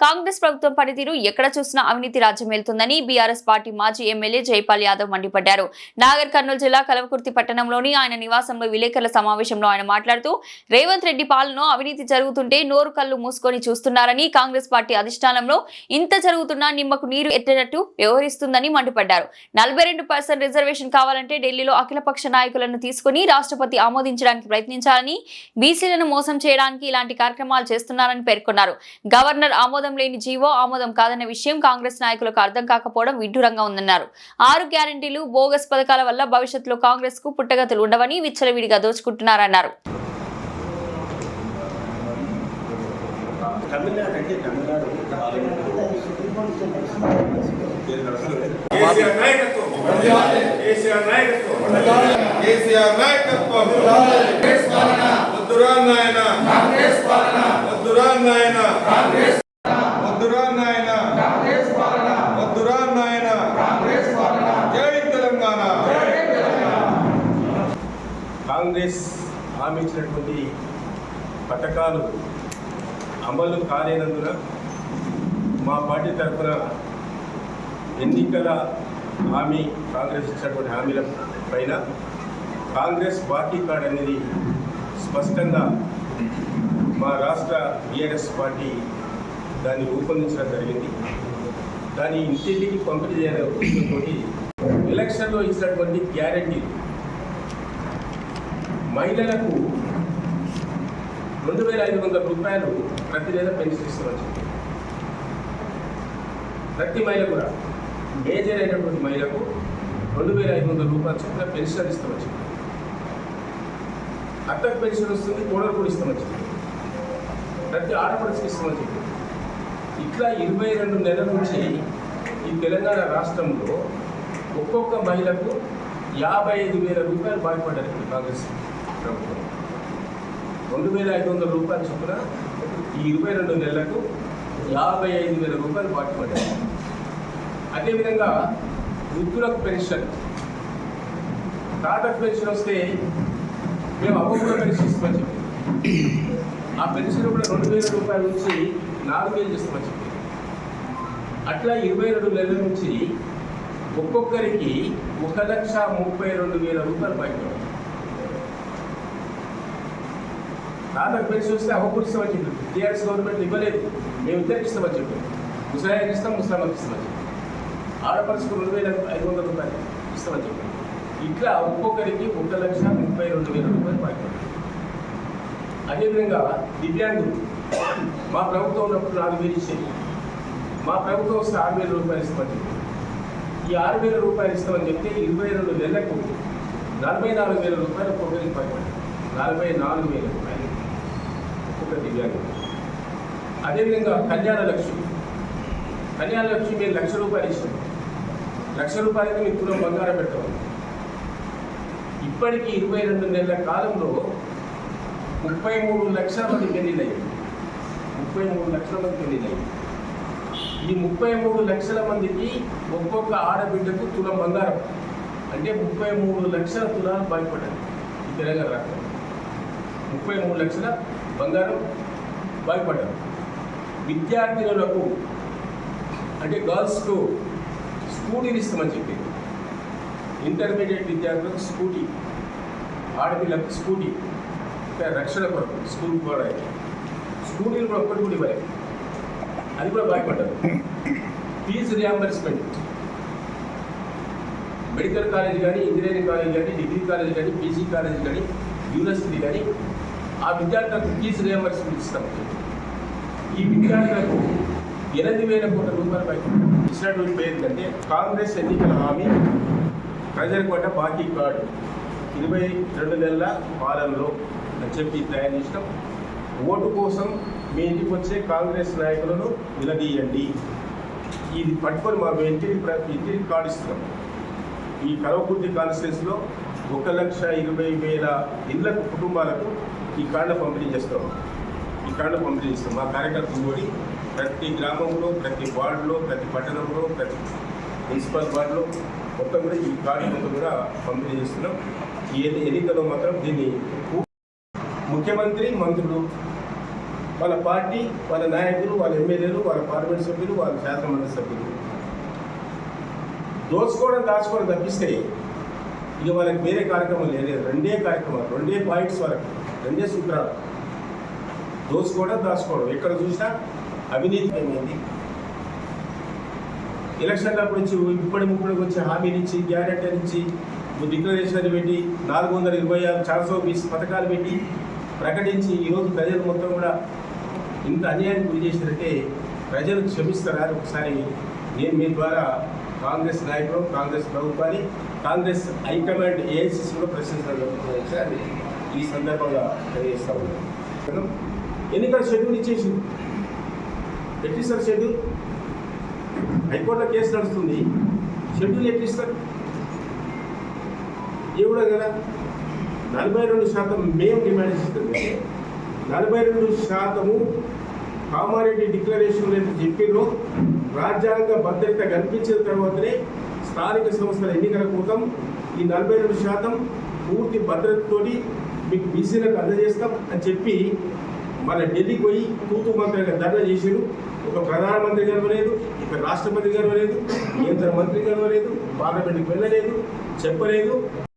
కాంగ్రెస్ ప్రభుత్వం పనితీరు ఎక్కడ చూసినా అవినీతి రాజ్యం వెళ్తుందని బీఆర్ఎస్ పార్టీ మాజీ ఎమ్మెల్యే జైపాల్ యాదవ్ మండిపడ్డారు. నాగర్ కర్నూలు జిల్లా కలవకుర్తి పట్టణంలోని ఆయన నివాసంలో విలేకరుల సమావేశంలో ఆయన మాట్లాడుతూ రేవంత్ రెడ్డి పాలన అవినీతి జరుగుతుంటే నోరు కళ్ళు మూసుకొని చూస్తున్నారని కాంగ్రెస్ పార్టీ అధిష్టానంలో ఇంత జరుగుతున్నా నిమ్మకు నీరు ఎట్టినట్టు వ్యవహరిస్తుందని మండిపడ్డారు. నలభై రెండు పర్సెంట్ రిజర్వేషన్ కావాలంటే ఢిల్లీలో అఖిలపక్ష నాయకులను తీసుకుని రాష్ట్రపతి ఆమోదించడానికి ప్రయత్నించాలని బీసీలను మోసం చేయడానికి ఇలాంటి కార్యక్రమాలు చేస్తున్నారని పేర్కొన్నారు. గవర్నర్ ఆమోద లేని జీవో ఆమోదం కాదన్న విషయం కాంగ్రెస్ నాయకులకు అర్థం కాకపోవడం విడ్డూరంగా ఉందన్నారు. ఆరు గ్యారంటీలు బోగస్ పథకాల వల్ల భవిష్యత్తులో కాంగ్రెస్కు పుట్టగతులు ఉండవని విచ్చలవిడిగా దోచుకుంటున్నారన్నారు. కేసీఆర్ నాయకత్వం కేసీఆర్ నాయకత్వం కేసీఆర్ నాయకత్వం వద్దురా నాయన వద్దురా నాయన వద్దురా నాయన వద్దురా నాయన జై తెలంగాణ కాంగ్రెస్ హామీ ఇచ్చినటువంటి పథకాలు అమలు కాలేనందున మా పార్టీ తరఫున ఎన్నికల హామీ కాంగ్రెస్ ఇచ్చినటువంటి హామీల పైన కాంగ్రెస్ పార్టీ కార్డ్ అనేది స్పష్టంగా మా రాష్ట్ర బీఆర్ఎస్ పార్టీ దాన్ని రూపొందించడం జరిగింది. దాన్ని ఇంటింటికి పంపిణీ చేయాలనే ఉద్దేశంతో ఎలక్షన్లో ఇచ్చినటువంటి గ్యారంటీ మహిళలకు రెండు వేల ఐదు వందల రూపాయలు ప్రతి నెల పెన్షన్ ఇస్తున్నారు ప్రతి మహిళ కూడా మేజర్ అయినటువంటి మహిళకు రెండు వేల ఐదు వందల రూపాయలు చొప్పున పెన్షన్ ఇస్తామని అత్తకు పెన్షన్ వస్తుంది కోడలు కూడా ఇస్తామని ప్రతి ఆడపడికి ఇస్తామని చెప్పి ఇట్లా ఇరవై రెండు నెలల నుంచి ఈ తెలంగాణ రాష్ట్రంలో ఒక్కొక్క మహిళకు యాభై ఐదు వేల రూపాయలు బాగుపడ్డారు కాంగ్రెస్ ప్రభుత్వం. రెండు వేల ఐదు వందల రూపాయలు చొప్పున ఈ ఇరవై రెండు నెలలకు యాభై ఐదు వేల రూపాయలు బాగుపడ్డారు అదేవిధంగా వృద్ధులకు పెన్షన్. తాతకు పెన్షన్ వస్తే మేము అవ్వ కూడా పెన్షన్ ఇస్తామని చెప్పి ఆ పెన్షన్ కూడా రెండు వేల రూపాయల నుంచి నాలుగు వేలు చేస్తామని చెప్పి అట్లా ఇరవై రెండు నెలల నుంచి ఒక్కొక్కరికి ఒక లక్ష ముప్పై రెండు వేల రూపాయలు పైకి తాతకు చూస్తే వస్తే అవ్వకూడదు చెప్పి టీఆర్ఎస్ గవర్నమెంట్ ఇవ్వలేదు. మేము ఇద్దరికి ఇస్తామని చెప్పి ముసలాయికి ఇస్తాం ముసలామకి ఇస్తామని చెప్పి ఆడపడుచుకు రెండు వేల ఐదు వందల రూపాయలు ఇస్తామని చెప్పి ఇట్లా ఒక్కొక్కరికి ఒక లక్ష ముప్పై రెండు వేల రూపాయలు పైకి అదేవిధంగా దివ్యాంగులు మా ప్రభుత్వం ఉన్నప్పుడు నాలుగు వేలు ఇచ్చేది. మా ప్రభుత్వం వస్తే ఆరు వేల రూపాయలు ఇస్తామని చెప్పి ఈ ఆరు వేల రూపాయలు ఇస్తామని చెప్తే ఇరవై రెండు నెలలకు నలభై నాలుగు వేల రూపాయలు ఒక్కొక్కరికి పైపడి నలభై నాలుగు వేల రూపాయలు. దివ్యాంగులు అదేవిధంగా కళ్యాణ లక్ష్మి. కళ్యాణ లక్ష్మి మీరు లక్ష రూపాయలు ఇచ్చాం. లక్ష రూపాయలకి మీరు తులం బంగారం పెట్టాలి ఇప్పటికీ ఇరవై రెండు నెలల కాలంలో ముప్పై మూడు లక్షల మంది పెళ్ళిళ్ళయ్యాయి ముప్పై మూడు లక్షల మంది పెళ్ళిళ్ళయ్యాయి ఈ ముప్పై మూడు లక్షల మందికి ఒక్కొక్క ఆడబిడ్డకు తులం బంగారం. అంటే ముప్పై మూడు లక్షల తులాలు బాగుపడ్డాయి. ఈ తెలంగాణ రాష్ట్రం ముప్పై మూడు లక్షల బంగారం భయపడ్డారు. విద్యార్థినులకు అంటే గర్ల్స్కు స్కూటీలు ఇస్తామని చెప్పి ఇంటర్మీడియట్ విద్యార్థులకు స్కూటీ ఆడపిల్లలకు స్కూటీ అంటే రక్షణ కొరకు స్కూల్ కూడా స్కూటీలు కూడా ఒక్కటి కూడా ఇవ్వలేదు. అది కూడా భయపడ్డారు. ఫీజు రియంబర్స్మెంట్ మెడికల్ కాలేజ్ కానీ ఇంజనీరింగ్ కాలేజ్ కానీ డిగ్రీ కాలేజ్ కానీ పీజీ కాలేజ్ కానీ యూనివర్సిటీ కానీ ఆ విద్యార్థులకు ఫీజు రియంబర్స్మెంట్ ఇస్తాం ఈ విద్యార్థులకు ఎనిమిది వేల కోట్ల రూపాయల పైకి ఇచ్చినటువంటి పేరు ఏంటంటే కాంగ్రెస్ ఎన్నికల హామీ ప్రజల కోట బాకీ కార్డు ఇరవై రెండు నెలల పాలనలో అని చెప్పి తయారు చేసినాం. ఓటు కోసం మీ ఇంటికి వచ్చే కాంగ్రెస్ నాయకులను నిలదీయండి. ఇది పట్టుకొని మా ఇంటికి ప్ర- ఇంటికి కార్డు ఇస్తున్నాం. ఈ కలవకుర్తి కాన్స్టిట్యూన్సీలో ఒక లక్ష ఇరవై వేల ఇళ్ళ కుటుంబాలకు ఈ కార్డులు పంపిణీ చేస్తాం. ఈ కార్డులు పంపిణీ చేస్తాం. మా కార్యకర్తలు కూడి ప్రతి గ్రామంలో ప్రతి వార్డులో ప్రతి పట్టణంలో ప్రతి మున్సిపల్ వార్డులో మొత్తం కూడా ఈ కార్డు మొత్తం కూడా పంపిణీ చేస్తున్నాం. ఈ ఎన్ని- ఎన్నికల్లో మాత్రం దీన్ని ముఖ్యమంత్రి మంత్రులు వాళ్ళ పార్టీ వాళ్ళ నాయకులు వాళ్ళ ఎమ్మెల్యేలు వాళ్ళ పార్లమెంట్ సభ్యులు వాళ్ళ శాసనమండలి సభ్యులు. దోచుకోవడం దాచుకోవడం తప్పిస్తే ఇక వాళ్ళకి వేరే కార్యక్రమం లేదు. రెండే కార్యక్రమాలు రెండే పాయింట్స్ వాళ్ళకి. రెండే సూత్రాలు దోచుకోవడం దాచుకోవడం. ఎక్కడ చూసినా అవినీతి అయింది ఎలక్షన్ అప్పుడు నుంచి ఇప్పటి ముప్పటికి వచ్చి హామీలు ఇచ్చి గ్యారెంటీ ఇచ్చి డిక్లరేషన్ పెట్టి నాలుగు వందల ఇరవై ఆరు చార్సో బీస్ పథకాలు పెట్టి ప్రకటించి ఈరోజు ప్రజలు మొత్తం కూడా ఇంత అన్యాయానికి గురి చేసినట్టే ప్రజలు క్షమిస్తారా ఒకసారి నేను మీ ద్వారా కాంగ్రెస్ నాయకులు కాంగ్రెస్ ప్రభుత్వాన్ని కాంగ్రెస్ హైకమాండ్ ఏఐసిసి కూడా ప్రశ్నించాలని ఈ సందర్భంగా తెలియజేస్తా ఉన్నాను ఎన్నికల షెడ్యూల్ ఇచ్చేసి ఎట్టిస్తారు షెడ్యూల్ హైకోర్టులో కేసు నడుస్తుంది. షెడ్యూల్ ఎట్టిస్తారు ఇవి కూడా కదా? నలభై రెండు శాతం మేము డిమాండ్ చేస్తుంది నలభై రెండు శాతము కామారెడ్డి డిక్లరేషన్ అయితే చెప్పిర్రు. రాజ్యాంగ భద్రత కల్పించిన తర్వాతనే స్థానిక సంస్థల ఎన్నికల కోసం ఈ నలభై రెండు శాతం పూర్తి భద్రతతోటి మీకు బీసీలకు అందజేస్తాం అని చెప్పి మన ఢిల్లీకి పోయి తూతు మంత్రి ధర్నా చేశారు ఒక ప్రధానమంత్రి గడవలేదు ఇక రాష్ట్రపతి గడవలేదు కేంద్ర మంత్రి గెలవలేదు పార్లమెంట్కి వెళ్ళలేదు చెప్పలేదు.